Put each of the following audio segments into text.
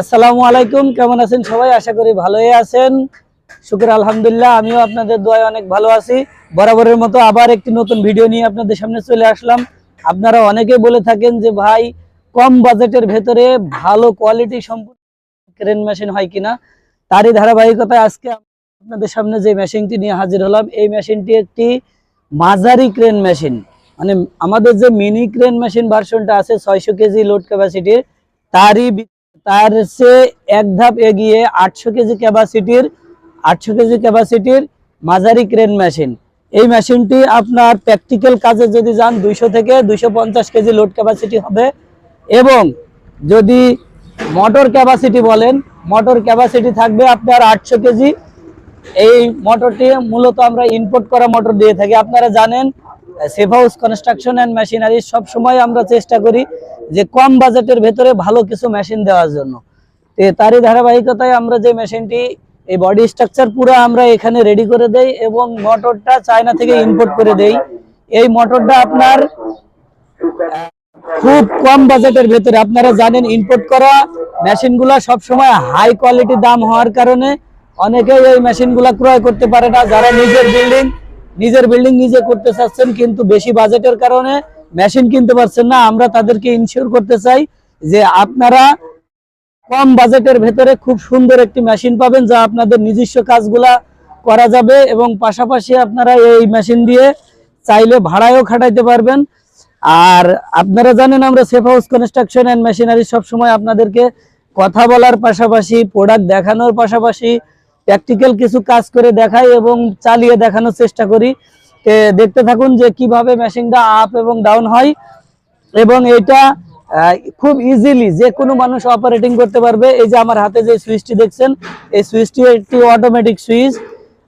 আসসালামু আলাইকুম, কেমন আছেন সবাই? আশা করি ভালোই আছেন। শুক্র আলহামদুলিল্লাহ, আমিও আপনাদের দোয়ায় অনেক ভালো আছি। বরাবরের মতো আবার একটি নতুন ভিডিও নিয়ে আপনাদের সামনে চলে আসলাম। আপনারা অনেকে বলে থাকেন যে, ভাই, কম বাজেটের ভেতরে ভালো কোয়ালিটি সম্পূর্ণ ক্রেন মেশিন হয় কিনা? তারই ধারাবাহিকতায় আজকে আপনাদের সামনে যে মেশিনটি নিয়ে হাজির হলাম, এই মেশিনটি একটি মাঝারি ক্রেন মেশিন। মানে আমাদের যে মিনি ক্রেন মেশিন ভার্সনটা আছে, ছয়শো কেজি লোড ক্যাপাসিটির, তারই তার সে এক ধাপ এগিয়ে আটশো কেজি ক্যাপাসিটির, আটশো কেজি ক্যাপাসিটির মাঝারি ক্রেন মেশিন। এই মেশিনটি আপনার প্র্যাকটিক্যাল কাজে যদি যান, দুইশো থেকে দুইশো পঞ্চাশ কেজি লোড ক্যাপাসিটি হবে এবং যদি মোটর ক্যাপাসিটি বলেন, মোটর ক্যাপাসিটি থাকবে আপনার আটশো কেজি। এই মোটরটি মূলত আমরা ইনপুট করা মোটর দিয়ে থাকি। আপনারা জানেন safe house construction and machinery সব সময় আমরা চেষ্টা করি যে কম বাজেটের ভেতরে ভালো কিছু মেশিন দেওয়ার জন্য। তারই ধারাবাহিকতায় আমরা যে মেশিনটি এই বডি স্ট্রাকচার পুরো আমরা এখানে রেডি করে দেই এবং মোটরটা চায়না থেকে ইম্পোর্ট করে দেই। এই মোটরটা আপনার, খুব কম বাজেটের ভেতরে, আপনারা জানেন ইম্পোর্ট করা মেশিনগুলো সবসময় হাই কোয়ালিটি দাম হওয়ার কারণে অনেকেই এই মেশিনগুলো ক্রয় করতে পারে না। যারা নিজের বিল্ডিং নিজের বিল্ডিং নিজে করতে চাচ্ছেন, কিন্তু বেশি বাজেটের কারণে মেশিন কিনতে পারছেন না। আমরা তাদেরকে ইনশিওর করতে চাই যে আপনারা কম বাজেটের ভেতরে খুব সুন্দর একটি মেশিন পাবেন যা আপনাদের নিজস্ব কাজগুলা করা যাবে এবং পাশাপাশি আপনারা এই মেশিন দিয়ে চাইলে ভাড়ায়ও খাটাইতে পারবেন। আর আপনারা জানেন আমরা safe house construction and machinery সবসময় আপনাদেরকে কথা বলার পাশাপাশি প্রোডাক্ট দেখানোর পাশাপাশি প্র্যাকটিক্যাল কিছু কাজ করে দেখাই এবং চালিয়ে দেখানোর চেষ্টা করি। দেখতে থাকুন যে কীভাবে মেশিনটা আপ এবং ডাউন হয় এবং এটা খুব ইজিলি যে কোনো মানুষ অপারেটিং করতে পারবে। এই যে আমার হাতে যে সুইচটি দেখছেন, এই সুইচটি একটি অটোমেটিক সুইচ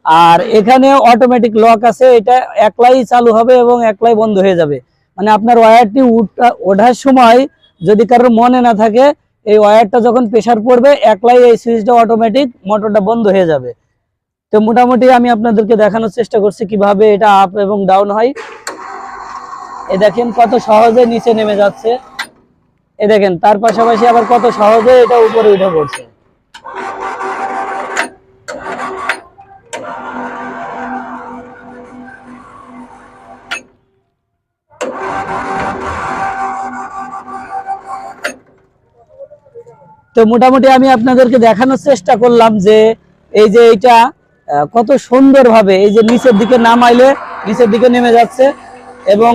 আর এখানে অটোমেটিক লক আছে, এটা একলাই চালু হবে এবং একলাই বন্ধ হয়ে যাবে। মানে আপনার ওয়্যারটি ওঠার সময় যদি কারোর মনে না থাকে এই ওয়্যারটা যখন প্রেশার পড়বে, একলাই এই সুইচটা অটোমেটিক মোটরটা বন্ধ হয়ে যাবে। তো মোটামুটি আমি আপনাদেরকে দেখানোর চেষ্টা করছি কীভাবে এটা আপ এবং ডাউন হয়। এ দেখেন কত সহজে নিচে নেমে যাচ্ছে। এ দেখেন, তার পাশাপাশি আবার কত সহজে এটা উপরে উঠে পড়ছে। তো মোটামুটি আমি আপনাদেরকে দেখানোর চেষ্টা করলাম যে এই যে এটা কত সুন্দরভাবে এই যে নিচের দিকে নামাইলে নিচের দিকে নেমে যাচ্ছে এবং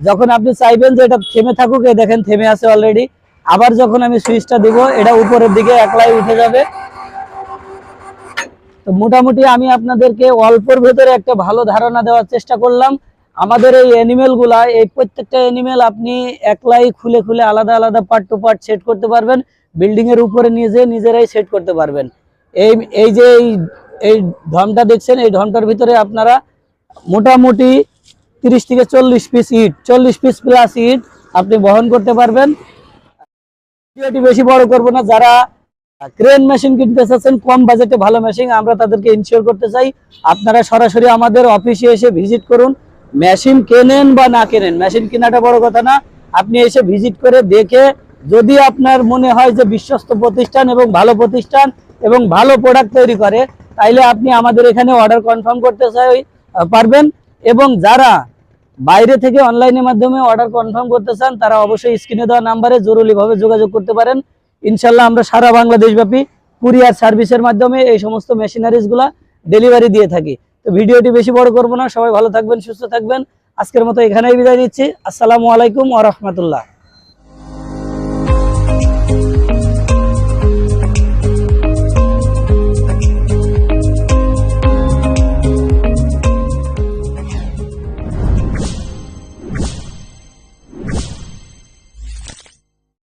যখন আপনি চাইবেন যে এটা থেমে থাকুক, এই দেখেন থেমে আছে অলরেডি আবার যখন আমি সুইচটা দিব, এটা উপরের দিকে একলাই উঠে যাবে। তো মোটামুটি আমি আপনাদেরকে অল্পর ভেতরে একটা ভালো ধারণা দেওয়ার চেষ্টা করলাম। আমাদের এই অ্যানিমেলগুলা, এই প্রত্যেকটা অ্যানিমেল আপনি একলাই খুলে খুলে আলাদা আলাদা পার্ট টু পার্ট সেট করতে পারবেন। বিল্ডিং এর উপরে যেয়ে নিজেরাই সেট করতে পারবেন। এই এই যে এই এই ঢমটা দেখছেন, এই ঢমটার ভিতরে আপনারা মোটামুটি তিরিশ থেকে চল্লিশ পিস ইট, চল্লিশ পিস প্লাস ইট আপনি বহন করতে পারবেন। ভিডিওটি বেশি বড় করব না, যারা ক্রেন মেশিন কিনতে চাচ্ছেন, কম বাজেটে ভালো মেশিন আমরা তাদেরকে ইনশিওর করতে চাই। আপনারা সরাসরি আমাদের অফিসে এসে ভিজিট করুন। মেশিন কেনেন বা না কেনেন মেশিন কেনাটা বড় কথা না। আপনি এসে ভিজিট করে দেখে যদি আপনার মনে হয় যে বিশ্বস্ত প্রতিষ্ঠান এবং ভালো প্রতিষ্ঠান এবং ভালো প্রোডাক্ট তৈরি করে, তাইলে আপনি আমাদের এখানে অর্ডার কনফার্ম করতে চাই পারবেন। এবং যারা বাইরে থেকে অনলাইনের মাধ্যমে অর্ডার কনফার্ম করতে চান, তারা অবশ্যই স্ক্রিনে দেওয়া নাম্বারে জরুরিভাবে যোগাযোগ করতে পারেন। ইনশাল্লাহ আমরা সারা বাংলাদেশব্যাপী কুরিয়ার সার্ভিসের মাধ্যমে এই সমস্ত মেশিনারিজগুলা ডেলিভারি দিয়ে থাকি। তো ভিডিওটি বেশি বড় করব না। সবাই ভালো থাকবেন, সুস্থ থাকবেন। আজকের মতো এখানেই বিদায় নিচ্ছি। আসসালামু আলাইকুম ওয়া রাহমাতুল্লাহ।